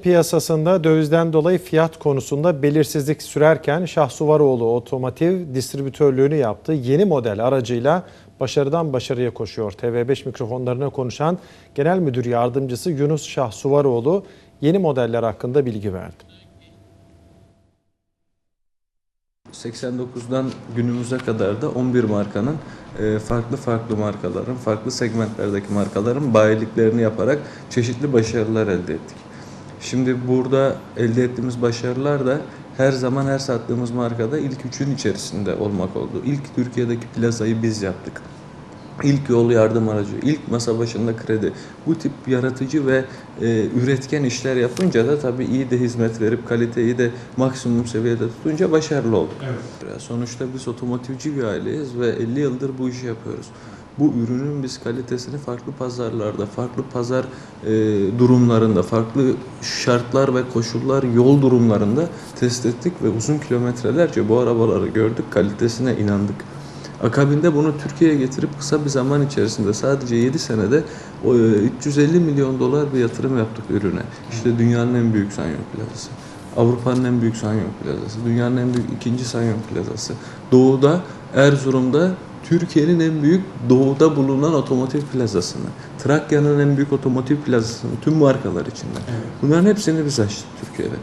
Piyasasında dövizden dolayı fiyat konusunda belirsizlik sürerken Şahsuvaroğlu Otomotiv distribütörlüğünü yaptı. Yeni model aracıyla başarıdan başarıya koşuyor. TV5 mikrofonlarına konuşan Genel Müdür Yardımcısı Yunus Şahsuvaroğlu yeni modeller hakkında bilgi verdi. 89'dan günümüze kadar da 11 markanın e, farklı farklı markaların, farklı segmentlerdeki markaların bayiliklerini yaparak çeşitli başarılar elde ettik. Şimdi burada elde ettiğimiz başarılar da her zaman her sattığımız markada ilk üçün içerisinde olmak oldu. İlk Türkiye'deki plazayı biz yaptık. İlk yol yardım aracı, ilk masa başında kredi. Bu tip yaratıcı ve e, üretken işler yapınca da tabii iyi de hizmet verip kaliteyi de maksimum seviyede tutunca başarılı olduk. Sonuçta biz otomotivci bir aileyiz ve 50 yıldır bu işi yapıyoruz. Bu ürünün biz kalitesini farklı pazarlarda, farklı pazar e, durumlarında, farklı şartlar ve koşullar, yol durumlarında test ettik ve uzun kilometrelerce bu arabaları gördük, kalitesine inandık. Akabinde bunu Türkiye'ye getirip kısa bir zaman içerisinde sadece 7 senede o, e, 350 milyon dolar bir yatırım yaptık ürüne. İşte dünyanın en büyük Sanyon plazası. Avrupa'nın en büyük Sanyon plazası. Dünyanın en büyük ikinci Sanyon plazası. Doğuda, Erzurum'da Türkiye'nin en büyük doğuda bulunan otomotiv plazasını. Trakya'nın en büyük otomotiv plazasını tüm markalar içinde. Bunların hepsini biz açtık Türkiye'de.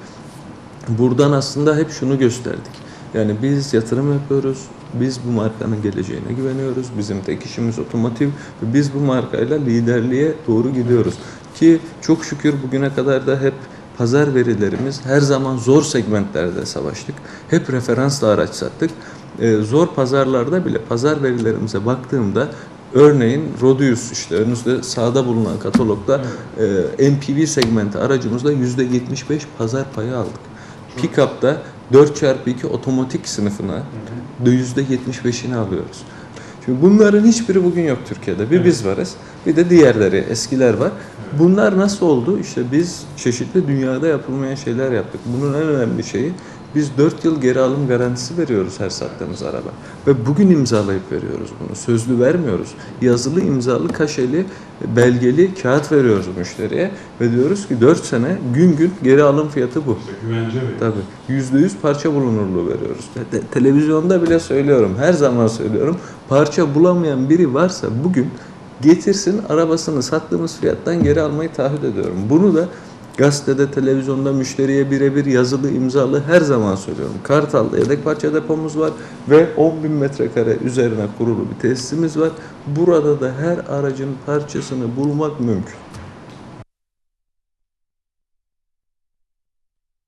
Buradan aslında hep şunu gösterdik. Yani biz yatırım yapıyoruz, biz bu markanın geleceğine güveniyoruz. Bizim tek işimiz otomotiv ve biz bu markayla liderliğe doğru gidiyoruz. Ki çok şükür bugüne kadar da hep pazar verilerimiz her zaman zor segmentlerde savaştık. Hep referansla araç sattık. Ee, zor pazarlarda bile pazar verilerimize baktığımda Örneğin Rodius işte önünüzde sağda bulunan katalogda e, MPV segmenti aracımızda %75 pazar payı aldık. Pick-up'ta 4x2 otomatik sınıfına %75'ini alıyoruz. Şimdi bunların hiçbiri bugün yok Türkiye'de. Bir biz varız, bir de diğerleri, eskiler var. Bunlar nasıl oldu? İşte biz çeşitli dünyada yapılmayan şeyler yaptık. Bunun en önemli şeyi biz 4 yıl geri alım garantisi veriyoruz her sattığımız araba. Ve bugün imzalayıp veriyoruz bunu. Sözlü vermiyoruz. Yazılı, imzalı, kaşeli, belgeli kağıt veriyoruz müşteriye. Ve diyoruz ki 4 sene gün gün geri alım fiyatı bu. Güvence veriyor. Tabii. Yüzde yüz parça bulunurluğu veriyoruz. Te- televizyonda bile söylüyorum. Her zaman söylüyorum. Parça bulamayan biri varsa bugün getirsin arabasını sattığımız fiyattan geri almayı taahhüt ediyorum. Bunu da gazetede, televizyonda müşteriye birebir yazılı, imzalı her zaman söylüyorum. Kartal'da yedek parça depomuz var ve 10 bin metrekare üzerine kurulu bir tesisimiz var. Burada da her aracın parçasını bulmak mümkün.